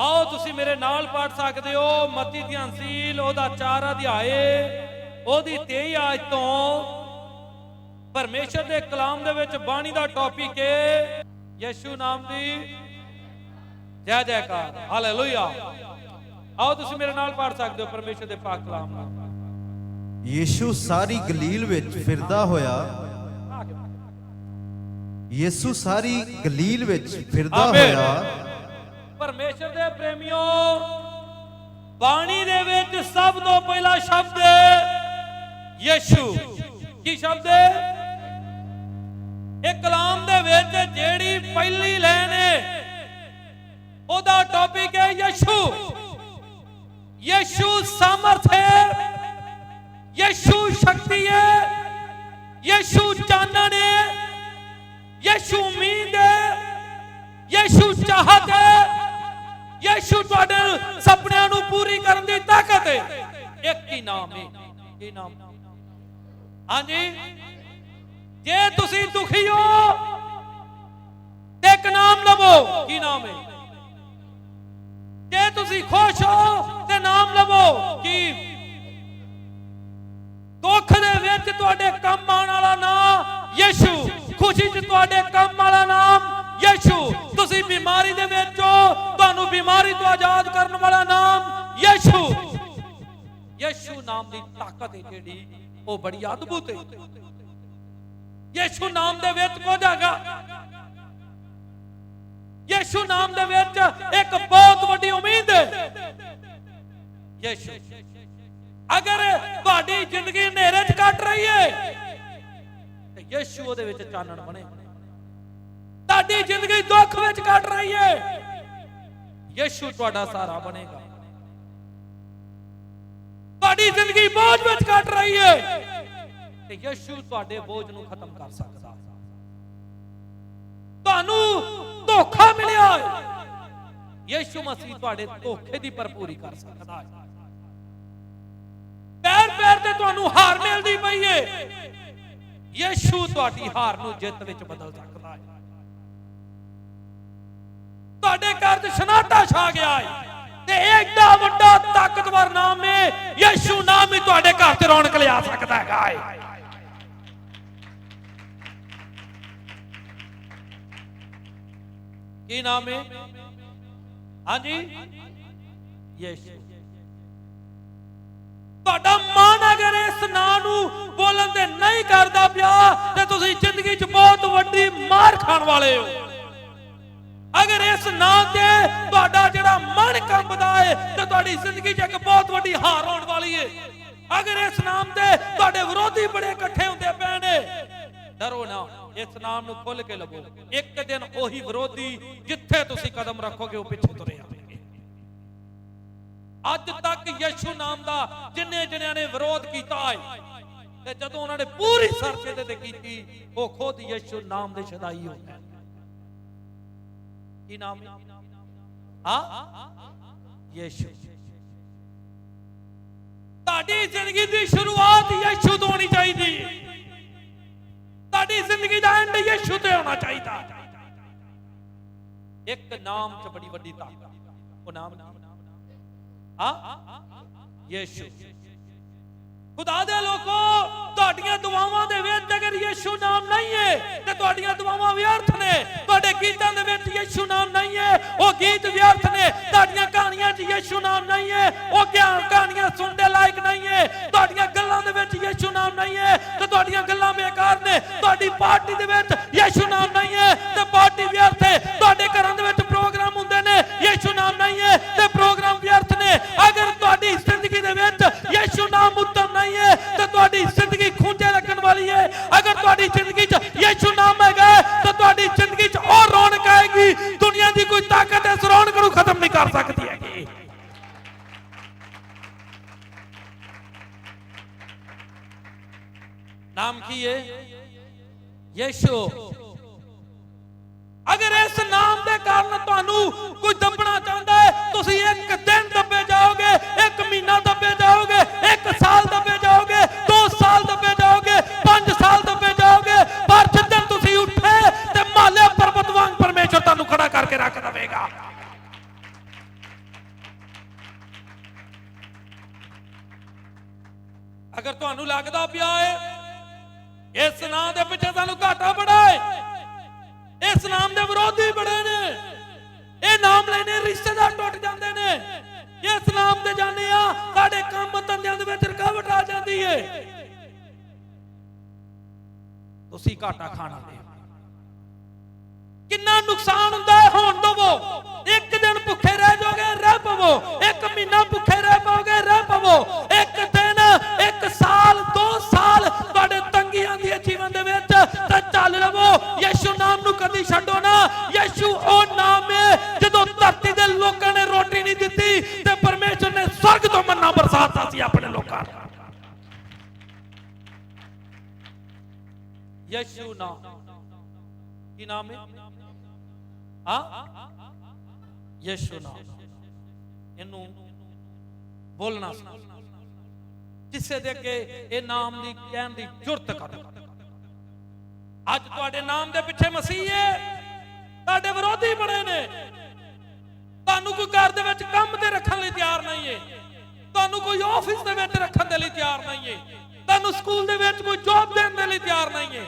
ਆਓ ਤੁਸੀਂ ਮੇਰੇ ਨਾਲ ਪੜ ਸਕਦੇ ਹੋ ਮਤੀ ਦੀ ਅੰਸੀਲ ਉਹਦਾ 4 ਅਧਿਆਏ ਉਹਦੀ 23 ਆਇਤ ਤੋਂ ਪਰਮੇਸ਼ਰ ਦੇ ਕਲਾਮ ਦੇ ਵਿੱਚ ਬਾਣੀ ਦਾ ਟੌਪਿਕ ਹੈ ਯਿਸੂ ਨਾਮ ਦੀ ਜੈ ਜੈਕਾਰ। ਹਾਲੇਲੂਇਆ ਆਓ ਤੁਸੀਂ ਮੇਰੇ ਨਾਲ ਪੜ ਸਕਦੇ ਹੋ ਪਰਮੇਸ਼ਰ ਦੇ ਪਾਕ ਕਲਾਮ ਨੂੰ ਯੀਸ਼ੂ ਸਾਰੀ ਗਲੀਲ ਵਿੱਚ ਫਿਰਦਾ ਹੋਇਆ। ਯੀਸ਼ੂ ਸਾਰੀ ਗਲੀਲ ਵਿੱਚ ਫਿਰਦਾ। ਹੋਇਆ। ਪਰਮੇਸ਼ਰ ਦੇ ਪ੍ਰੇਮਿਓ, ਬਾਣੀ ਦੇ ਵਿੱਚ ਸਭ ਤੋਂ ਪਹਿਲਾ ਸ਼ਬਦ ਹੈ ਯਿਸੂ। ਕੀ ਸ਼ਬਦ? ਹੈ ਇਹ ਕਲਾਮ ਦੇ ਵਿੱਚ ਜਿਹੜੀ ਪਹਿਲੀ ਲਾਈਨ ਹੈ, ਉਹਦਾ ਟੌਪਿਕ ਹੈ ਯਿਸੂ। ਯਿਸੂ ਸਮਰਥ ਹੈ, ਯਿਸੂ ਸ਼ਕਤੀ ਹੈ, ਯਿਸੂ ਚਾਨਣ ਹੈ, ਯਿਸੂ ਉਮੀਦ ਹੈ, ਯਿਸੂ ਚਾਹਤ ਹੈ। ਯਿਸੂ ਤੁਹਾਡੇ ਸੁਪਨਿਆਂ ਨੂੰ ਪੂਰੀ ਕਰਨ ਦੀ ਤਾਕਤ ਹੈ। ਇੱਕ ਹੀ ਨਾਮ ਹੈ ਕੀ ਨਾਮ। ਹਾਂਜੀ? ਜੇ ਤੁਸੀਂ ਦੁਖੀ ਹੋ, ਤੇ ਇੱਕ ਨਾਮ ਲਵੋ। ਕੀ ਨਾਮ ਹੈ? ਜੇ ਤੁਸੀਂ ਖੁਸ਼ ਹੋ, ਤੇ ਨਾਮ ਲਵੋ। ਕੀ? ਦੁੱਖ ਦੇ ਵਿੱਚ ਤੁਹਾਡੇ ਕੰਮ ਆਉਣ ਵਾਲਾ ਨਾਮ ਯਿਸੂ। ਖੁਸ਼ੀ 'ਚ ਤੁਹਾਡੇ ਕੰਮ ਵਾਲਾ ਨਾਮ ਯਿਸੂ, ਤੁਸੀਂ ਬਿਮਾਰੀ ਦੇ ਵਿੱਚ ਹੋ, ਤੁਹਾਨੂੰ ਬਿਮਾਰੀ ਤੋਂ ਆਜ਼ਾਦ ਕਰਨ ਵਾਲਾ ਨਾਮ ਯਿਸੂ। ਯਿਸੂ ਨਾਮ ਦੀ ਤਾਕਤ ਹੈ ਜਿਹੜੀ, ਉਹ ਬੜੀ ਅਦਭੁਤ ਹੈ। ਯਿਸੂ ਨਾਮ ਦੇ ਵਿੱਚ ਕੁਝ ਹੈਗਾ? ਯਿਸੂ ਨਾਮ ਦੇ ਵਿੱਚ ਇੱਕ ਬਹੁਤ ਵੱਡੀ ਉਮੀਦ ਹੈ। ਯਿਸੂ, ਅਗਰ ਤੁਹਾਡੀ ਜ਼ਿੰਦਗੀ ਹਨੇਰੇ 'ਚ ਕੱਟ ਰਹੀ ਹੈ, ਤੇ ਯਿਸੂ ਉਹਦੇ ਵਿੱਚ ਚਾਨਣ ਬਣੇ। ਤੁਹਾਡੀ ਜ਼ਿੰਦਗੀ ਦੁੱਖ ਵਿੱਚ ਕੱਟ ਰਹੀ ਹੈ ਯਿਸੂ ਤੁਹਾਡਾ ਸਹਾਰਾ ਬਣੇਗਾ। ਤੁਹਾਡੀ ਜ਼ਿੰਦਗੀ ਬੋਝ ਵਿੱਚ ਕੱਟ ਰਹੀ ਹੈ ਤੇ ਯਿਸੂ ਤੁਹਾਡੇ ਬੋਝ ਨੂੰ ਖਤਮ ਕਰ ਸਕਦਾ। ਤੁਹਾਨੂੰ ਧੋਖਾ ਮਿਲਿਆ ਹੈ ਯਿਸੂ ਮਸੀਹ ਤੁਹਾਡੇ ਧੋਖੇ ਦੀ ਭਰਪੂਰੀ ਕਰ ਸਕਦਾ ਹੈ ਪੈਰ ਪੈਰ ਤੇ ਤੁਹਾਨੂੰ ਹਾਰ ਮਿਲਦੀ ਪਈ ਏ। ਯਿਸੂ ਤੁਹਾਡੀ ਹਾਰ ਨੂੰ ਜਿੱਤ ਵਿੱਚ ਬਦਲ ਸਕਦਾ ਹੈ ਤੁਹਾਡੇ ਘਰ 'ਚ ਸਨਾਟਾ ਛਾ ਗਿਆ ਹੈ ਤੇ ਐਡਾ ਵੱਡਾ ਤਾਕਤਵਰ ਨਾਮ ਹੈ ਯਿਸੂ ਨਾਮ ਹੀ ਤੁਹਾਡੇ ਘਰ 'ਚ ਰੌਣਕ ਲਿਆ ਸਕਦਾ ਹੈਗਾ ਹੈ ਕੀ ਨਾਮ ਹੈ ਹਾਂਜੀ? ਯਿਸੂ। ਤੁਹਾਡਾ ਮਨ ਅਗਰ ਇਸ ਨਾਂ ਨੂੰ ਬੋਲਣ ਤੇ ਨਹੀਂ ਕਰਦਾ ਪਿਆ, ਤੇ ਤੁਸੀਂ ਜ਼ਿੰਦਗੀ 'ਚ ਬਹੁਤ ਵੱਡੀ ਮਾਰ ਖਾਣ ਵਾਲੇ ਹੋ। ਅਗਰ ਇਸ ਨਾਂ ਤੇ ਤੁਹਾਡਾ ਜਿਹੜਾ ਮਨ ਕੰਬਦਾ ਹੈ ਤੇ ਤੁਹਾਡੀ ਜ਼ਿੰਦਗੀ 'ਚ ਇੱਕ ਬਹੁਤ ਵੱਡੀ ਹਾਰ ਆਉਣ ਵਾਲੀ ਹੈ ਅਗਰ ਇਸ ਨਾਮ ਤੇ ਤੁਹਾਡੇ ਵਿਰੋਧੀ ਬੜੇ ਇਕੱਠੇ ਹੁੰਦੇ ਪਏ ਨੇ, ਡਰੋ ਨਾ, ਇਸ ਨਾਮ ਨੂੰ ਖੁੱਲ ਕੇ ਲਵੋ ਇੱਕ ਦਿਨ ਉਹੀ ਵਿਰੋਧੀ ਜਿੱਥੇ ਤੁਸੀਂ ਕਦਮ ਰੱਖੋਗੇ, ਉਹ ਪਿੱਛੇ ਤੁਰੇ ਆਵੇਗੇ ਅੱਜ ਤੱਕ ਯਿਸੂ ਨਾਮ ਦਾ ਜਿੰਨੇ ਜਣਿਆਂ ਨੇ ਵਿਰੋਧ ਕੀਤਾ ਹੈ ਤੇ ਜਦੋਂ ਉਹਨਾਂ ਨੇ ਪੂਰੀ ਸਰਚ ਇਹਦੇ ਤੇ ਕੀਤੀ, ਉਹ ਖੁਦ ਯਿਸੂ ਨਾਮ ਦੇ ਛਦਾਈ ਹੋ ਗਏ। ਕੀ ਨਾਮ ਹੈ ਹਾਂ ਯਿਸੂ ਤੁਹਾਡੀ ਜ਼ਿੰਦਗੀ ਦੀ ਸ਼ੁਰੂਆਤ ਯਿਸੂ ਤੋਂ ਹੋਣੀ ਚਾਹੀਦੀ ਹੈ ਤੁਹਾਡੀ ਜ਼ਿੰਦਗੀ ਦਾ ਐਂਡ ਯਿਸੂ ਤੇ ਹੋਣਾ ਚਾਹੀਦਾ ਇੱਕ ਨਾਮ 'ਚ ਬੜੀ ਵੱਡੀ ਤਾਕਤ ਉਹ ਨਾਮ ਕੀ ਹਾਂ ਯਿਸੂ ਖੁਦਾ ਦੇ ਲੋਕੋ, ਤੁਹਾਡੀਆਂ ਦੁਆਵਾਂ ਦੇ ਵਿੱਚ ਅਗਰ ਯਿਸੂ ਨਾਮ ਨਹੀਂ ਹੈ, ਤੇ ਤੁਹਾਡੀਆਂ ਦੁਆਵਾਂ ਵਿਅਰਥ ਨੇ। ਤੁਹਾਡੇ ਗੀਤਾਂ ਦੇ ਵਿੱਚ ਯਿਸੂ ਨਾਮ ਨਹੀਂ ਹੈ, ਉਹ ਗੀਤ ਵਿਅਰਥ ਨੇ। ਤੁਹਾਡੀਆਂ ਕਹਾਣੀਆਂ 'ਚ ਯਿਸੂ ਨਾਮ ਨਹੀਂ ਹੈ, ਉਹ ਗਿਆਨ ਕਹਾਣੀਆਂ ਸੁਣਦੇ ਲਾਇਕ ਨਹੀਂ ਹੈ। ਤੁਹਾਡੀਆਂ ਗੱਲਾਂ ਦੇ ਵਿੱਚ ਯਿਸੂ ਨਾਮ ਨਹੀਂ ਹੈ, ਤੇ ਤੁਹਾਡੀਆਂ ਗੱਲਾਂ ਬੇਕਾਰ ਨੇ। ਤੁਹਾਡੀ ਪਾਰਟੀ ਦੇ ਵਿੱਚ ਨਾਮ ਕੀ ਹੈ ਯਿਸੂ। ਅਗਰ ਇਸ ਨਾਮ ਦੇ ਕਾਰਨ ਤੁਹਾਨੂੰ ਕੋਈ ਜਾਂਦੇ ਕੰਮ ਧੰਦਿਆਂ ਦੇ ਵਿੱਚ ਰੁਕਾਵਟ ਆ ਜਾਂਦੀ ਏ। ਤੁਸੀਂ ਘਾਟਾ ਖਾਣਾ ਦੇ ਕਿੰਨਾ ਨੁਕਸਾਨ ਹੁੰਦਾ ਹੋਣ ਦਵੋ। ਇੱਕ ਦਿਨ ਭੁੱਖੇ ਰਹਿ ਜਾਓਗੇ, ਰਹਿ ਪਵੋ। ਇੱਕ ਮਹੀਨਾ ਭੁੱਖੇ ਰਹਿ ਪਾਓਗੇ, ਰਹਿ ਪਵੋ। ਇੱਕ ਦਿਨ, ਇੱਕ ਸਾਲ, ਦੋ ਸਾਲ ਤੁਹਾਡੇ ਤੰਗੀ ਆਂਦੀ ਹੈ ਜੀਵਨ ਦੇ ਵਿੱਚ ਤਾਂ ਚੱਲ ਰਵੋ। ਯਿਸੂ ਨਾਮ ਨੂੰ ਕਦੀ ਛੱਡੋ ਨਾ। ਯਿਸੂ, ਉਹ ਨਾਮ ਹੈ ਯਿਸੂ ਨਾਮ ਕੀ ਨਾਮ ਹੈ? ਆ ਯਿਸੂ ਇਹਨੂੰ ਬੋਲਣਾ ਕਿਸੇ ਦੇ ਅੱਗੇ ਇਹ ਨਾਮ ਦੀ ਕਹਿਣ ਦੀ ਜੁਰਤ ਕਰੋ। ਅੱਜ ਤੁਹਾਡੇ ਨਾਮ ਦੇ ਪਿੱਛੇ ਮਸੀਹ ਹੈ। ਤੁਹਾਡੇ ਵਿਰੋਧੀ ਬਣੇ ਨੇ। ਤੁਹਾਨੂੰ ਕੋਈ ਘਰ ਦੇ ਵਿੱਚ ਕੰਮ ਤੇ ਰੱਖਣ ਲਈ ਤਿਆਰ ਨਹੀਂ ਹੈ। ਤੁਹਾਨੂੰ ਕੋਈ ਆਫਿਸ ਦੇ ਵਿੱਚ ਰੱਖਣ ਦੇ ਲਈ ਤਿਆਰ ਨਹੀਂ ਹੈ। ਤੁਹਾਨੂੰ ਸਕੂਲ ਦੇ ਵਿੱਚ ਕੋਈ ਜੌਬ ਦੇਣ ਦੇ ਲਈ ਤਿਆਰ ਨਹੀਂ ਹੈ।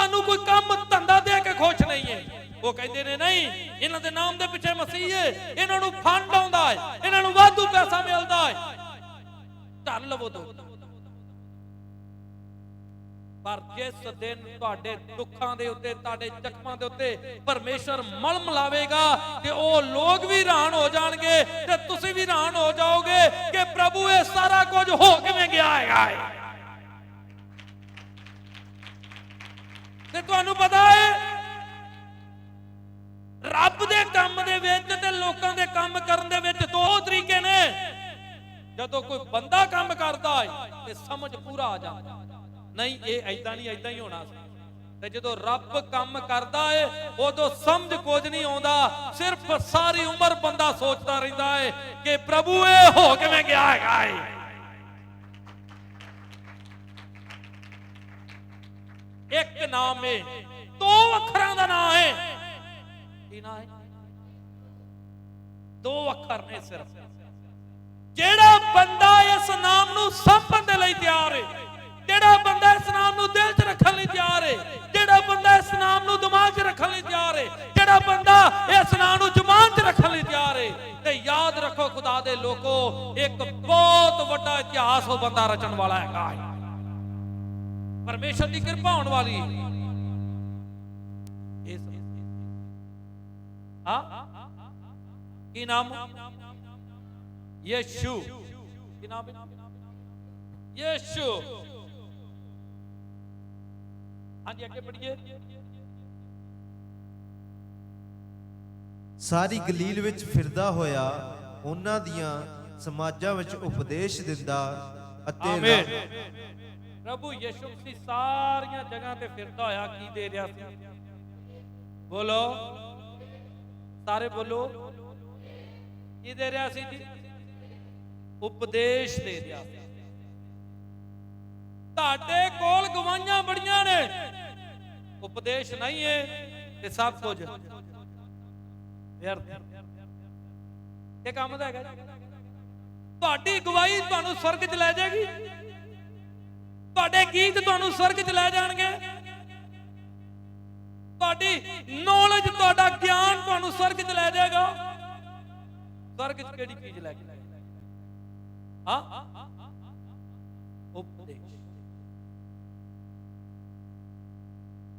ਤੁਹਾਨੂੰ ਕੋਈ ਕੰਮ ਧੰਦਾ ਦੇ ਕੇ ਖੁਸ਼ ਨਹੀਂ ਹੈ। ਉਹ ਕਹਿੰਦੇ ਨੇ, ਨਹੀਂ, ਇਹਨਾਂ ਦੇ ਨਾਮ ਦੇ ਪਿੱਛੇ ਮਸੀਹ ਹੈ। ਇਹਨਾਂ ਨੂੰ ਫੰਡ ਆਉਂਦਾ ਹੈ। ਇਹਨਾਂ ਨੂੰ ਵਾਧੂ ਪੈਸਾ ਮਿਲਦਾ ਹੈ। ਧੰਨ ਲਵੋ ਦੋ। ਪਰ ਜਿਸ ਦਿਨ ਤੁਹਾਡੇ ਦੁੱਖਾਂ ਦੇ ਉੱਤੇ, ਤੁਹਾਡੇ ਜ਼ਖਮਾਂ ਦੇ ਉੱਤੇ ਪਰਮੇਸ਼ਰ ਮਲਮ ਲਾਵੇਗਾ ਤੇ ਉਹ ਲੋਕ ਵੀ ਹੈਰਾਨ ਹੋ ਜਾਣਗੇ ਤੇ ਤੁਸੀਂ ਵੀ ਹੈਰਾਨ ਹੋ ਜਾਓਗੇ ਕਿ ਪ੍ਰਭੂ ਇਹ ਸਾਰਾ ਕੁਝ ਹੋ ਕਿਵੇਂ ਗਿਆ ਹੈਗਾ ਹੈ। ਤੇ ਤੁਹਾਨੂੰ ਪਤਾ ਹੈ, ਰੱਬ ਦੇ ਕੰਮ ਦੇ ਵਿੱਚ ਤੇ ਲੋਕਾਂ ਦੇ ਕੰਮ ਕਰਨ ਦੇ ਵਿੱਚ ਦੋ ਤਰੀਕੇ ਨੇ। ਜਦੋਂ ਕੋਈ ਬੰਦਾ ਕੰਮ ਕਰਦਾ ਹੈ ਤੇ ਸਮਝ ਪੂਰਾ ਆ ਜਾਂਦਾ। ਨਹੀਂ, ਇਹ ਐਦਾਂ ਨਹੀਂ ਐਦਾਂ ਹੀ ਹੋਣਾ ਤੇ ਜਦੋਂ ਰੱਬ ਕੰਮ ਕਰਦਾ ਏ ਉਦੋਂ ਸਮਝ ਕੁਝ ਨਹੀਂ ਆਉਂਦਾ। ਸਿਰਫ ਸਾਰੀ ਉਮਰ ਬੰਦਾ ਸੋਚਦਾ ਰਹਿੰਦਾ ਏ ਕਿ ਪ੍ਰਭੂ ਇਹ ਹੋ ਕਿਵੇਂ ਗਿਆ ਹੈਗਾ ਏ। ਇੱਕ ਨਾਮ ਏ। ਦੋ ਅੱਖਰਾਂ ਦਾ ਨਾਮ ਏ। ਕੀ ਨਾਮ ਏ? ਦੋ ਅੱਖਰ ਨੇ ਸਿਰਫ। ਜਿਹੜਾ ਬੰਦਾ ਇਸ ਨਾਮ ਨੂੰ ਸੰਭਣ ਦੇ ਲਈ ਤਿਆਰ ਹੈ ਜਿਹੜਾ ਬੰਦਾ ਇਸ ਨਾਮ ਨੂੰ ਦਿਲ 'ਚ ਰੱਖਣ ਲਈ ਤਿਆਰ ਹੈ ਜਿਹੜਾ ਬੰਦਾ ਇਸ ਨਾਮ ਨੂੰ ਦਿਮਾਗ 'ਚ ਰੱਖਣ ਲਈ ਤਿਆਰ ਹੈ ਜਿਹੜਾ ਬੰਦਾ ਇਸ ਨਾਮ ਨੂੰ ਜ਼ੁਬਾਨ 'ਚ ਰੱਖਣ ਲਈ ਤਿਆਰ ਹੈ ਤੇ ਯਾਦ ਰੱਖੋ ਖੁਦਾ ਦੇ ਲੋਕੋ, ਇੱਕ ਬਹੁਤ ਵੱਡਾ ਇਤਿਹਾਸ ਉਹ ਬੰਦਾ ਰਚਣ ਵਾਲਾ ਹੈਗਾ ਹੈ ਪਰਮੇਸ਼ਰ ਦੀ ਕਿਰਪਾ ਹੋਣ ਵਾਲੀ। ਇਸ ਹਾਂ? ਕੀ ਨਾਮ? ਯਿਸੂ। ਕੀ ਨਾਮ ਹੈ ਯਿਸੂ। ਹਾਂਜੀ ਅੱਗੇ ਪੜੀਏ ਸਾਰੀ ਗਲੀਲ ਵਿੱਚ ਫਿਰਦਾ ਹੋਇਆ ਉਹਨਾਂ ਦੀਆਂ ਸਮਾਜਾਂ ਵਿੱਚ ਉਪਦੇਸ਼ ਦਿੰਦਾ ਅਤੇ ਆਮੀਨ ਪ੍ਰਭੂ ਯਿਸੂ ਮਸੀਹ ਸਾਰੀਆਂ ਜਗ੍ਹਾ ਤੇ ਫਿਰਦਾ ਹੋਇਆ ਕੀ ਦੇ ਰਿਹਾ ਸੀ? ਬੋਲੋ। ਸਾਰੇ ਬੋਲੋ। ਕੀ ਦੇ ਰਿਹਾ ਸੀ ਜੀ? ਉਪਦੇਸ਼ ਦੇ ਰਿਹਾ ਸੀ। ਤੁਹਾਡੇ ਕੋਲ ਗਵਾਈਆਂ ਬੜੀਆਂ ਨੇ। ਉਪਦੇਸ਼ ਨਹੀਂ ਹੈ ਤੇ ਸਭ ਕੁਝ ਵਿਅਰਥ। ਇਹ ਕੰਮ ਦਾ ਹੈਗਾ ਤੁਹਾਡੀ ਗਵਾਹੀ ਤੁਹਾਨੂੰ ਸਵਰਗ 'ਚ ਲੈ ਜਾਏਗੀ। ਤੁਹਾਡੇ ਗੀਤ ਤੁਹਾਨੂੰ ਸਵਰਗ 'ਚ ਲੈ ਜਾਣਗੇ। ਤੁਹਾਡੀ ਨੌਲੇਜ ਤੁਹਾਡਾ ਗਿਆਨ ਤੁਹਾਨੂੰ ਸਵਰਗ 'ਚ ਲੈ ਜਾਏਗਾ। ਸਵਰਗ 'ਚ ਕਿਹੜੀ ਚੀਜ਼ ਲੈ ਕੇ? ਹਾਂ? ਉਪਦੇਸ਼।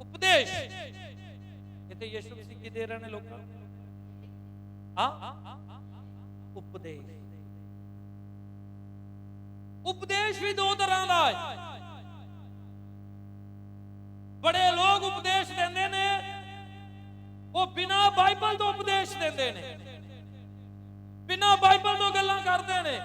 ਉਪਦੇਸ਼। ਇੱਥੇ ਯਿਸੂ ਮਸੀਹ ਕੀ ਦੇ ਰਹੇ ਨੇ ਲੋਕਾਂ? ਹਾਂ? ਉਪਦੇਸ਼। ਉਪਦੇਸ਼ ਵੀ ਦੋ ਤਰ੍ਹਾਂ ਦਾ ਹੈ। ਬੜੇ ਲੋਕ ਉਪਦੇਸ਼ ਦਿੰਦੇ ਨੇ, ਉਹ ਬਿਨਾ ਬਾਈਬਲ ਤੋਂ ਉਪਦੇਸ਼ ਦਿੰਦੇ ਨੇ। ਬਿਨਾ ਬਾਈਬਲ ਤੋਂ ਗੱਲਾਂ ਕਰਦੇ ਨੇ।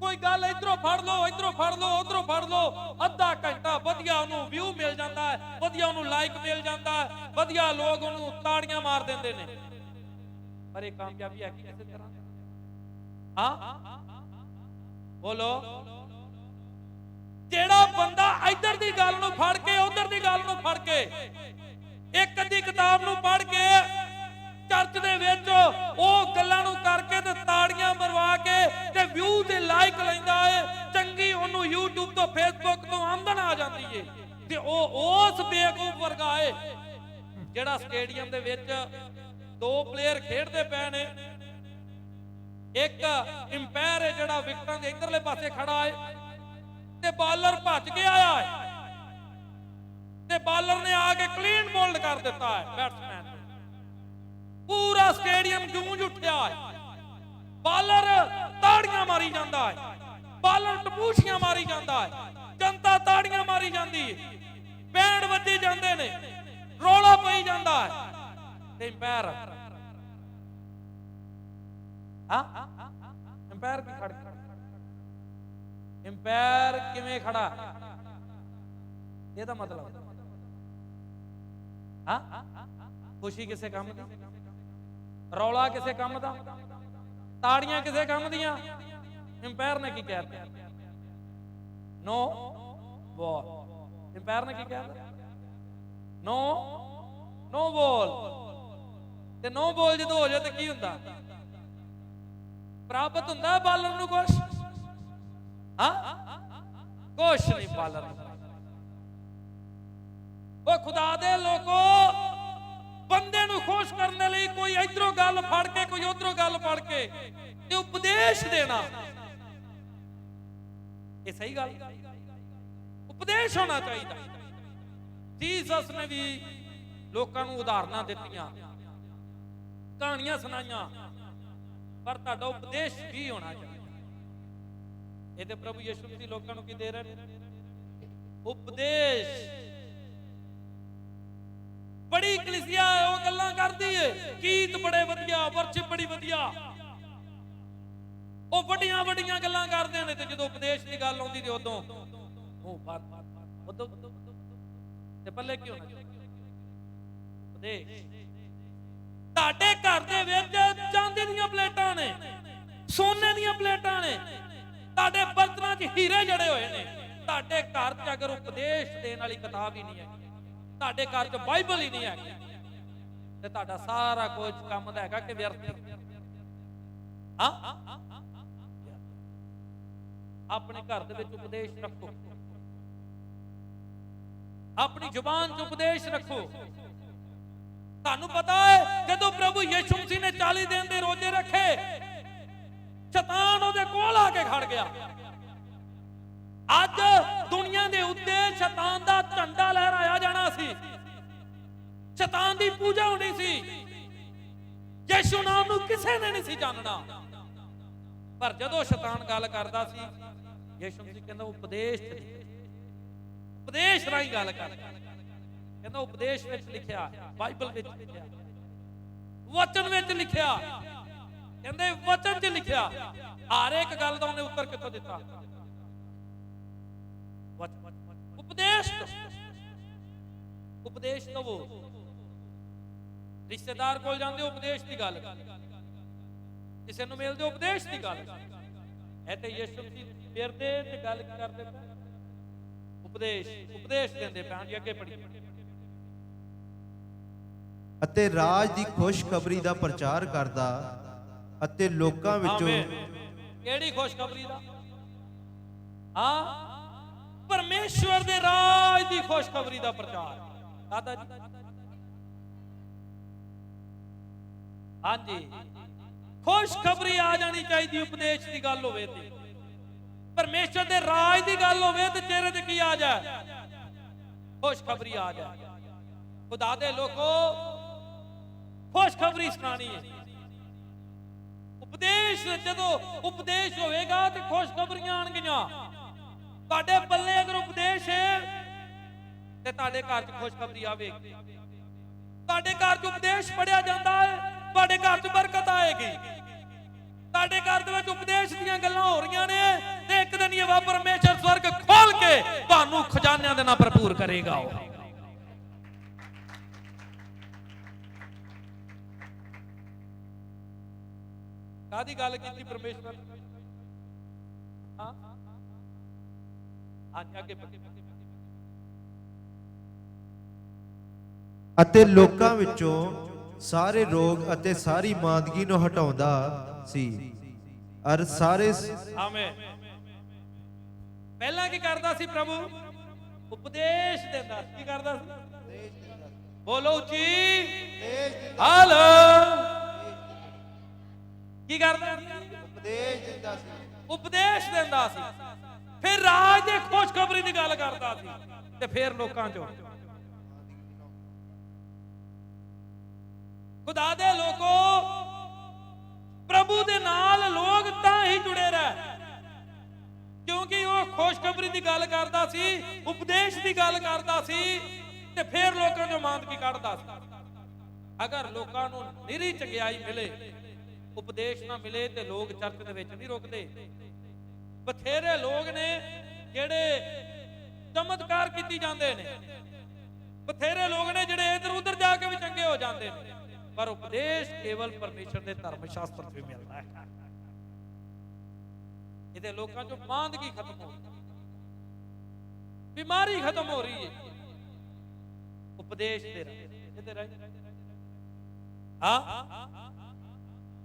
ਕੋਈ ਗੱਲ ਇਧਰੋਂ ਫੜ ਲਓ, ਇਧਰੋਂ ਫੜ ਲਓ, ਉਧਰੋਂ ਫੜ ਲਓ, ਅੱਧਾ ਘੰਟਾ ਵਧੀਆ ਉਹਨੂੰ ਵਿਊ ਮਿਲ ਜਾਂਦਾ ਹੈ, ਵਧੀਆ ਉਹਨੂੰ ਲਾਈਕ ਮਿਲ ਜਾਂਦਾ ਹੈ, ਵਧੀਆ ਲੋਕ ਉਹਨੂੰ ਤਾੜੀਆਂ ਮਾਰ ਦਿੰਦੇ ਨੇ। ਪਰ ਇਹ ਕਾਮਯਾਬੀ ਹੈ ਕਿਸੇ ਤਰ੍ਹਾਂ? ਹਾਂ? ਬੋਲੋ। ਜਿਹੜਾ ਬੰਦਾ ਇੱਧਰ ਦੀ ਗੱਲ ਨੂੰ ਫੜ ਕੇ, ਉਧਰ ਦੀ ਗੱਲ ਨੂੰ ਫੜ ਕੇ, ਇੱਕ ਅੱਧੀ ਕਿਤਾਬ ਨੂੰ ਪੜ੍ਹ ਕੇ, ਚਰਚ ਦੇ ਵਿੱਚ ਉਹ ਗੱਲਾਂ ਨੂੰ ਕਰਕੇ ਤੇ ਤਾੜੀਆਂ ਮਰਵਾ ਕੇ ਤੇ ਵਿਊ ਤੇ ਲਾਈਕ ਲੈਂਦਾ ਏ, ਚੰਗੀ ਉਹਨੂੰ YouTube ਤੋਂ, Facebook ਤੋਂ ਆਮਦਨ ਆ ਜਾਂਦੀ ਏ। ਤੇ ਉਹ ਉਸ ਬੇਵਕੂਫ ਵਰਗਾ ਏ, ਜਿਹੜਾ ਸਟੇਡੀਅਮ ਦੇ ਵਿੱਚ ਦੋ ਪਲੇਅਰ ਖੇਡਦੇ ਪਏ ਨੇ। ਇੱਕ ਇੰਪਾਇਰ ਹੈ ਜਿਹੜਾ ਵਿਕਟਾਂ ਦੇ ਇਧਰਲੇ ਪਾਸੇ ਖੜਾ ਹੈ ਤੇ ਬਾਲਰ ਭੱਜ ਕੇ ਆਇਆ ਹੈ ਤੇ ਬਾਲਰ ਨੇ ਆ ਕੇ ਕਲੀਨ ਬੋਲਡ ਕਰ ਦਿੱਤਾ ਹੈ ਬੈਟਸਮੈਨ ਪੂਰਾ ਸਟੇਡੀਅਮ ਗੂੰਜ ਉੱਠਿਆ ਹੈ। ਬਾਲਰ ਤਾੜੀਆਂ ਮਾਰੀ ਜਾਂਦਾ ਹੈ। ਬਾਲਰ ਟਪੂਸ਼ੀਆਂ ਮਾਰੀ ਜਾਂਦਾ ਹੈ। ਜਨਤਾ ਤਾੜੀਆਂ ਮਾਰੀ ਜਾਂਦੀ ਹੈ। ਬੈਂਡ ਵੱਜੇ ਜਾਂਦੇ ਨੇ। ਰੋਲਾ ਪਈ ਜਾਂਦਾ ਹੈ। ਤੇ ਇੰਪਾਇਰ ਹਾਂ ਇੰਪਾਇਰ ਕੀ ਖੜ ਇੰਪਾਇਰ ਕਿਵੇਂ ਖੜਾ ਇਹਦਾ ਮਤਲਬ ਹਾਂ ਖੁਸ਼ੀ ਕਿਸੇ ਕੰਮ ਦੀ ਰੌਲਾ ਕਿਸੇ ਕੰਮ ਦਾ ਤਾੜੀਆਂ ਕਿਸੇ ਕੰਮ ਦੀਆਂ ਇੰਪਾਇਰ ਨੇ ਕੀ ਕਹਿਤਾ ਨੋ ਬਾਲ ਇੰਪਾਇਰ ਨੇ ਕੀ ਕਹਿਤਾ ਨੋ ਨੋ ਬਾਲ ਤੇ ਨੋ ਬਾਲ ਜਦੋਂ ਹੋ ਜਾਏ ਤੇ ਕੀ ਹੁੰਦਾ ਪ੍ਰਾਪਤ ਹੁੰਦਾ ਬਾਲਰ ਨੂੰ ਕੁਛ? ਹਾਂ? ਕੁਛ ਨਹੀਂ ਬਾਲਰ ਉਹ ਖੁਦਾ ਦੇ ਲੋਕੋ, ਬੰਦੇ ਨੂੰ ਖੁਸ਼ ਕਰਨ ਲਈ ਕੋਈ ਇਧਰੋਂ ਗੱਲ ਫੜ ਕੇ, ਕੋਈ ਉਧਰੋਂ ਗੱਲ ਫੜ ਕੇ ਤੇ ਉਪਦੇਸ਼ ਦੇਣਾ। ਇਹ ਸਹੀ ਗੱਲ। ਉਪਦੇਸ਼ ਹੋਣਾ ਚਾਹੀਦਾ। ਜੀਸਸ ਨੇ ਵੀ ਲੋਕਾਂ ਨੂੰ ਉਦਾਹਰਨਾਂ ਦਿੱਤੀਆਂ। ਕਹਾਣੀਆਂ ਸੁਣਾਈਆਂ। ਪਰ ਤੁਹਾਡਾ ਉਪਦੇਸ਼ ਵੀ ਹੋਣਾ ਚਾਹੀਦਾ ਇਹ ਤੇ ਪ੍ਰਭੂ ਯਿਸੂ ਮਸੀਹ ਲੋਕਾਂ ਨੂੰ ਕੀ ਦੇ ਰਹੇ ਨੇ ਉਪਦੇਸ਼ ਬੜੀ ਕਲੀਸਿਆ ਉਹ ਗੱਲਾਂ ਕਰਦੀ ਏ ਗੀਤ ਬੜੇ ਵਧੀਆ ਵਰਸ਼ਿਪ ਬੜੀ ਵਧੀਆ ਉਹ ਵੱਡੀਆਂ ਵੱਡੀਆਂ ਗੱਲਾਂ ਕਰਦੇ ਨੇ ਤੇ ਜਦੋਂ ਉਪਦੇਸ਼ ਦੀ ਗੱਲ ਆਉਂਦੀ ਤੇ ਉਦੋਂ ਉਹ ਬੰਦ ਉਦੋਂ ਤੇ ਪੱਲੇ ਕੀ ਹੋਣਾ ਉਪਦੇਸ਼ ਤੁਹਾਡੇ ਘਰ ਦੇ ਵਿੱਚ ਚਾਂਦੀ ਦੀਆਂ ਪਲੇਟਾਂ ਨੇ, ਸੋਨੇ ਦੀਆਂ ਪਲੇਟਾਂ ਨੇ। ਤੁਹਾਡੇ ਬਰਤਨਾਂ 'ਚ ਹੀਰੇ ਜੜੇ ਹੋਏ ਨੇ। ਤੁਹਾਡੇ ਘਰ 'ਚ ਅਗਰ ਉਪਦੇਸ਼ ਦੇਣ ਵਾਲੀ ਕਿਤਾਬ ਹੀ ਨਹੀਂ ਹੈ ਤੁਹਾਡੇ ਘਰ 'ਚ ਬਾਈਬਲ ਹੀ ਨਹੀਂ ਹੈ ਤੇ ਤੁਹਾਡਾ ਸਾਰਾ ਕੁਝ ਕੰਮ ਦਾ ਹੈਗਾ ਕਿ ਵਿਅਰਥ ਹਾਂ? ਆਪਣੇ ਘਰ ਦੇ ਵਿੱਚ ਉਪਦੇਸ਼ ਰੱਖੋ। ਆਪਣੀ ਜ਼ੁਬਾਨ 'ਚ ਉਪਦੇਸ਼ ਰੱਖੋ। ਤੁਹਾਨੂੰ ਪਤਾ ਹੈ, ਜਦੋਂ ਪ੍ਰਭੂ ਯਿਸੂ ਮਸੀਹ ਨੇ 40 ਦਿਨ ਦੇ ਰੋਜ਼ੇ ਰੱਖੇ, ਸ਼ੈਤਾਨ ਉਹਦੇ ਕੋਲ ਆ ਕੇ ਖੜ ਗਿਆ। ਅੱਜ ਦੁਨੀਆ ਦੇ ਉੱਤੇ ਸ਼ੈਤਾਨ ਦਾ ਝੰਡਾ ਲਹਿਰਾਇਆ ਜਾਣਾ ਸੀ। ਸ਼ੈਤਾਨ ਦੀ ਪੂਜਾ ਹੋਣੀ ਸੀ। ਯਿਸੂ ਨਾਮ ਨੂੰ ਕਿਸੇ ਨੇ ਨਹੀਂ ਸੀ ਜਾਣਨਾ। ਪਰ ਜਦੋਂ ਸ਼ੈਤਾਨ ਗੱਲ ਕਰਦਾ ਸੀ, ਯਿਸੂ ਮਸੀਹ ਕਹਿੰਦਾ, ਉਪਦੇਸ਼ ਉਪਦੇਸ਼ ਰਾਹੀਂ ਗੱਲ ਕਰ ਕਹਿੰਦਾ ਉਪਦੇਸ਼ ਵਿੱਚ ਲਿਖਿਆ, ਬਾਈਬਲ ਵਿੱਚ ਲਿਖਿਆ। ਵਚਨ ਵਿੱਚ ਲਿਖਿਆ। ਕਹਿੰਦੇ ਵਚਨ 'ਚ ਲਿਖਿਆ। ਹਰ ਇੱਕ ਗੱਲ ਦਾ ਉਹਨੇ ਉੱਤਰ ਕਿੱਥੋਂ ਦਿੱਤਾ? ਉਪਦੇਸ਼ ਉਪਦੇਸ਼ ਦਵੋ। ਰਿਸ਼ਤੇਦਾਰ ਕੋਲ ਜਾਂਦੇ ਉਪਦੇਸ਼ ਦੀ ਗੱਲ। ਕਿਸੇ ਨੂੰ ਮਿਲਦੇ ਉਪਦੇਸ਼ ਦੀ ਗੱਲ। ਇਹ ਤੇ ਯਿਸੂ ਮਸੀਹ ਫਿਰਦੇ ਤੇ ਗੱਲ ਕਰਦੇ ਉਪਦੇਸ਼। ਉਪਦੇਸ਼ ਦਿੰਦੇ ਪੈਣ ਜੀ, ਅੱਗੇ ਪੜੀ ਅਤੇ ਰਾਜ ਦੀ ਖੁਸ਼ਖਬਰੀ ਦਾ ਪ੍ਰਚਾਰ ਕਰਦਾ ਅਤੇ ਲੋਕਾਂ ਵਿੱਚੋਂ ਆਮੀਨ। ਕਿਹੜੀ ਖੁਸ਼ਖਬਰੀ ਦਾ? ਹਾਂ? ਪਰਮੇਸ਼ਵਰ ਦੇ ਰਾਜ ਦੀ ਖੁਸ਼ਖਬਰੀ ਦਾ ਪ੍ਰਚਾਰ। ਦਾਦਾ ਜੀ। ਹਾਂਜੀ। ਖੁਸ਼ਖਬਰੀ ਆ ਜਾਣੀ ਚਾਹੀਦੀ, ਉਪਦੇਸ਼ ਦੀ ਗੱਲ ਹੋਵੇ ਤੇ। ਪਰਮੇਸ਼ਵਰ ਦੇ ਰਾਜ ਦੀ ਗੱਲ ਹੋਵੇ ਤੇ ਚਿਹਰੇ ਤੇ ਕੀ ਆ ਜਾਏ? ਖੁਸ਼ਖਬਰੀ ਆ ਜਾਏ। ਖੁਦਾ ਦੇ ਲੋਕੋ ਖੁਸ਼ਖਬਰੀ ਸੁਣਾਣੀ ਹੈ। ਉਪਦੇਸ਼ ਜਦੋਂ ਉਪਦੇਸ਼ ਹੋਵੇਗਾ ਤੇ ਖੁਸ਼ਖਬਰੀਆਂ ਆਣਗੀਆਂ ਤੁਹਾਡੇ ਪੱਲੇ ਅਗਰ ਉਪਦੇਸ਼ ਹੈ, ਤੇ ਤੁਹਾਡੇ ਘਰ 'ਚ ਖੁਸ਼ਖਬਰੀ ਆਵੇਗੀ ਤੁਹਾਡੇ ਘਰ 'ਚ ਉਪਦੇਸ਼ ਪੜਿਆ ਜਾਂਦਾ ਹੈ, ਤੁਹਾਡੇ ਘਰ 'ਚ ਬਰਕਤ ਆਏਗੀ। ਤੁਹਾਡੇ ਘਰ ਦੇ ਵਿੱਚ ਉਪਦੇਸ਼ ਦੀਆਂ ਗੱਲਾਂ ਹੋ ਰਹੀਆਂ ਨੇ, ਤੇ ਇੱਕ ਦਿਨ ਇਹ ਵਾ ਸਵਰਗ ਖੋਲ ਕੇ ਤੁਹਾਨੂੰ ਖਜ਼ਾਨਿਆਂ ਦੇ ਨਾਲ ਭਰਪੂਰ ਕਰੇਗਾ ਉਹ। ਕਾਦੀ ਗੱਲ ਕੀਤੀ ਪਰਮੇਸ਼ਵਰ? ਹਾਂ? ਅੱਗੇ ਵਧੋ। ਅਤੇ ਲੋਕਾਂ ਵਿੱਚੋਂ ਸਾਰੇ ਰੋਗ ਅਤੇ ਸਾਰੀ ਮਾਂਦਗੀ ਨੂੰ ਹਟਾਉਂਦਾ ਸੀ। ਅਰ ਸਾਰੇ ਆਮੇਨ। ਪਹਿਲਾਂ ਕੀ ਕਰਦਾ ਸੀ ਪ੍ਰਭੂ? ਉਪਦੇਸ਼ ਦਿੰਦਾ ਸੀ। ਕੀ ਕਰਦਾ ਸੀ? ਬੋਲੋ ਉੱਚੀ। ਹਾਲ ਕੀ ਕਰਦਾ? ਉਪਦੇਸ਼ ਦਿੰਦਾ ਸੀ। ਉਪਦੇਸ਼ ਦਿੰਦਾ ਸੀ। ਫਿਰ ਰਾਜ ਦੇ ਖੁਸ਼ਖਬਰੀ ਦੀ ਗੱਲ ਕਰਦਾ ਸੀ ਤੇ ਫਿਰ ਲੋਕਾਂ ਚੋਂ। ਖੁਦਾ ਦੇ ਲੋਕੋ ਪ੍ਰਭੂ ਦੇ ਨਾਲ ਲੋਕ ਤਾਂ ਹੀ ਜੁੜੇ ਰਹਿ। ਕਿਉਂਕਿ ਉਹ ਖੁਸ਼ਖਬਰੀ ਦੀ ਗੱਲ ਕਰਦਾ ਸੀ ਉਪਦੇਸ਼ ਦੀ ਗੱਲ ਕਰਦਾ ਸੀ ਤੇ ਫਿਰ ਲੋਕਾਂ ਚੋਂ ਮਾਨਕੀ ਕੱਢਦਾ ਸੀ। ਅਗਰ ਲੋਕਾਂ ਨੂੰ ਨਿਰੀ ਚੰਗਿਆਈ ਮਿਲੇ ਉਪਦੇਸ਼ ਨਾ ਮਿਲੇ ਤੇ ਲੋਕ ਚਰਚ ਦੇ ਵਿੱਚ ਨਹੀਂ ਰੁਕਦੇ। ਬਥੇਰੇ ਲੋਕ ਨੇ ਜਿਹੜੇ ਚਮਤਕਾਰ ਕੀਤੀ ਜਾਂਦੇ ਨੇ। ਬਥੇਰੇ ਲੋਕ ਨੇ ਜਿਹੜੇ ਇਧਰ ਉਧਰ ਜਾ ਕੇ ਵੀ ਚੰਗੇ ਹੋ ਜਾਂਦੇ ਨੇ। ਪਰ ਉਪਦੇਸ਼ ਕੇਵਲ ਪਰਮੇਸ਼ਰ ਦੇ ਧਰਮ ਸ਼ਾਸਤਰ ਤੋਂ ਮਿਲਦਾ ਹੈ। ਇਹਦੇ ਲੋਕਾਂ ਚੋਂ ਮਾਂਦਗੀ ਖਤਮ ਹੋ ਗਈ ਬਿਮਾਰੀ ਖਤਮ ਹੋ ਰਹੀ ਹੈ। ਉਪਦੇਸ਼ ਦੇ ਰਾਹੀਂ ਇਹਦੇ ਰਾਹੀਂ ਹਾਂ?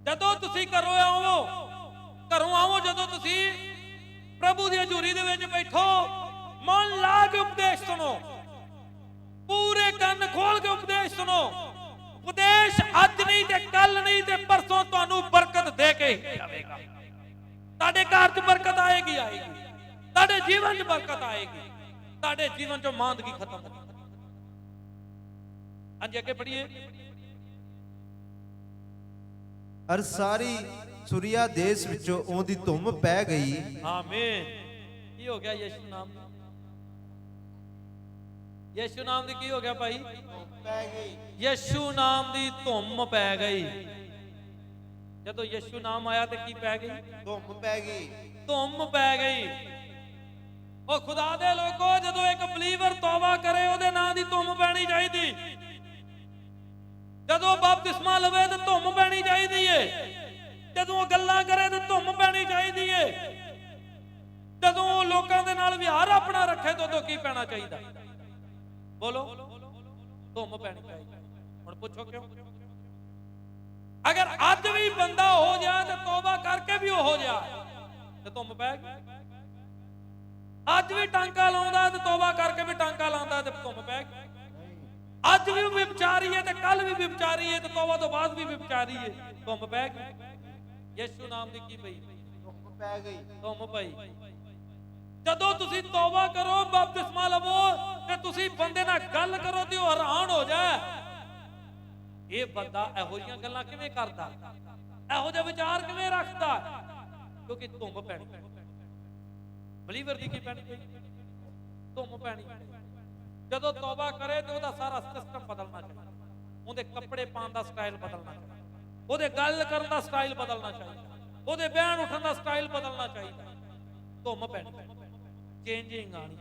ਜਦੋਂ ਤੁਸੀਂ ਘਰੋਂ ਆਵੋ ਘਰੋਂ ਆਵੋ ਜਦੋਂ ਤੁਸੀਂ ਪ੍ਰਭੂ ਦੀ ਹਜ਼ੂਰੀ ਦੇ ਵਿੱਚ ਬੈਠੋ, ਮਨ ਲਾ ਕੇ ਉਪਦੇਸ਼ ਸੁਣੋ। ਪੂਰੇ ਕੰਨ ਖੋਲ ਕੇ ਉਪਦੇਸ਼ ਸੁਣੋ। ਉਪਦੇਸ਼ ਅੱਜ ਨਹੀਂ ਤੇ ਕੱਲ ਨਹੀਂ ਤੇ ਪਰਸੋਂ ਤੁਹਾਨੂੰ ਬਰਕਤ ਦੇ ਕੇ ਜਾਵੇਗਾ। ਤੁਹਾਡੇ ਘਰ 'ਚ ਬਰਕਤ ਆਏਗੀ ਆਏਗੀ। ਤੁਹਾਡੇ ਜੀਵਨ 'ਚ ਬਰਕਤ ਆਏਗੀ। ਤੁਹਾਡੇ ਜੀਵਨ 'ਚੋਂ ਮਾਂਦਗੀ ਖਤਮ ਹੋਵੇਗੀ ਹਾਂਜੀ, ਅੱਗੇ ਪੜ੍ਹੀਏ। ਅਰ ਸਾਰੀ ਸੁਰੀਆ ਦੇਸ਼ ਵਿੱਚੋਂ ਉਹਦੀ ਧੁੰਮ ਪੈ ਗਈ। ਆਮੀਨ। ਕੀ ਹੋ ਗਿਆ ਯਿਸੂ ਨਾਮ? ਦਾ ਯਿਸੂ ਨਾਮ ਦੀ ਕੀ ਹੋ ਗਿਆ ਭਾਈ? ਪੈ ਗਈ ਯਿਸੂ ਨਾਮ ਦੀ ਧੁੰਮ ਪੈ ਗਈ। ਜਦੋਂ ਯਿਸੂ ਨਾਮ ਆਇਆ ਤੇ ਕੀ ਪੈ ਗਈ? ਧੁੰਮ ਪੈ ਗਈ। ਧੁੰਮ ਪੈ ਗਈ। ਉਹ ਖੁਦਾ ਦੇ ਲੋਕੋ ਜਦੋਂ ਇੱਕ ਬਲੀਵਰ ਤੌਬਾ ਕਰੇ ਉਹਦੇ ਨਾਂ ਦੀ ਧੁੰਮ ਪੈਣੀ ਚਾਹੀਦੀ। ਜਦੋਂ ਬਪਤਿਸਮਾ ਲਵੇ ਤੇ ਧੁੰਮ ਪੈਣੀ ਚਾਹੀਦੀ ਏ। ਜਦੋਂ ਉਹ ਗੱਲਾਂ ਕਰੇ ਤੇ ਧੁੰਮ ਪੈਣੀ ਚਾਹੀਦੀ ਏ। ਜਦੋਂ ਉਹ ਲੋਕਾਂ ਦੇ ਨਾਲ ਵਿਹਾਰ ਆਪਣਾ ਰੱਖੇ ਤਾਂ ਉਦੋਂ ਕੀ ਪੈਣਾ ਚਾਹੀਦਾ? ਬੋਲੋ। ਧੁੰਮ ਪੈਣੀ ਚਾਹੀਦੀ। ਹੁਣ ਪੁੱਛੋ ਕਿਉਂ? ਅਗਰ ਅੱਜ ਵੀ ਬੰਦਾ ਹੋ ਜਾਏ ਤੇ ਤੋਬਾ ਕਰਕੇ ਵੀ ਉਹ ਹੋ ਜਾਏ ਤੇ ਧੁੰਮ ਪੈ ਗਈ। ਅੱਜ ਵੀ ਟਾਂਕਾ ਲਾਉਂਦਾ ਤੇ ਤੋਬਾ ਕਰਕੇ ਵੀ ਟਾਂਕਾ ਲਾਉਂਦਾ ਤੇ ਧੁੰਮ ਪੈ ਗਈ। ਅੱਜ ਵੀ ਵਿਚਾਰੀ ਹੈ ਤੇ ਕੱਲ ਵੀ ਵਿਚਾਰੀ ਹੈ ਤੇ ਤੋਬਾ ਤੋਂ ਬਾਅਦ ਵੀ ਵਿਚਾਰੀ ਹੈ। ਧੁੰਮ ਪੈ ਗਈ। ਯਿਸੂ ਨਾਮ ਦੀ ਕੀ ਪਈ? ਧੁੰਮ ਪੈ ਗਈ। ਧੁੰਮ ਪਈ। ਜਦੋਂ ਤੁਸੀਂ ਤੋਬਾ ਕਰੋ ਬਪਤਿਸਮਾ ਲਵੋ ਤੇ ਤੁਸੀਂ ਬੰਦੇ ਨਾਲ ਗੱਲ ਕਰੋ ਤੇ ਉਹ ਹੈਰਾਨ ਹੋ ਜਾਏ। ਇਹ ਬੰਦਾ ਇਹੋ ਜਿਹੀਆਂ ਗੱਲਾਂ ਕਿਵੇਂ ਕਰਦਾ? ਇਹੋ ਜਿਹੇ ਵਿਚਾਰ ਕਿਵੇਂ ਰੱਖਦਾ? ਕਿਉਂਕਿ ਧੁੰਮ ਪੈਣੀ। ਬਲੀਵਰ ਦੀ ਕੀ ਪੈਣੀ? ਧੁੰਮ ਪੈਣੀ। ਜਦੋਂ ਤੋਬਾ ਕਰੇ ਤੇ ਉਹਦਾ ਸਾਰਾ ਸਿਸਟਮ ਬਦਲਣਾ ਚਾਹੀਦਾ। ਉਹਦੇ ਕੱਪੜੇ ਪਾਉਣ ਦਾ ਸਟਾਈਲ ਬਦਲਣਾ ਚਾਹੀਦਾ। ਉਹਦੇ ਗੱਲ ਕਰਨ ਦਾ ਸਟਾਈਲ ਬਦਲਣਾ ਚਾਹੀਦਾ। ਉਹਦੇ ਬਹਿਣ ਉੱਠਣ ਦਾ ਸਟਾਈਲ ਬਦਲਣਾ ਚਾਹੀਦਾ। ਧੁੰਮ ਪੈਣੀ। ਚੇਂਜਿੰਗ ਆਣੀ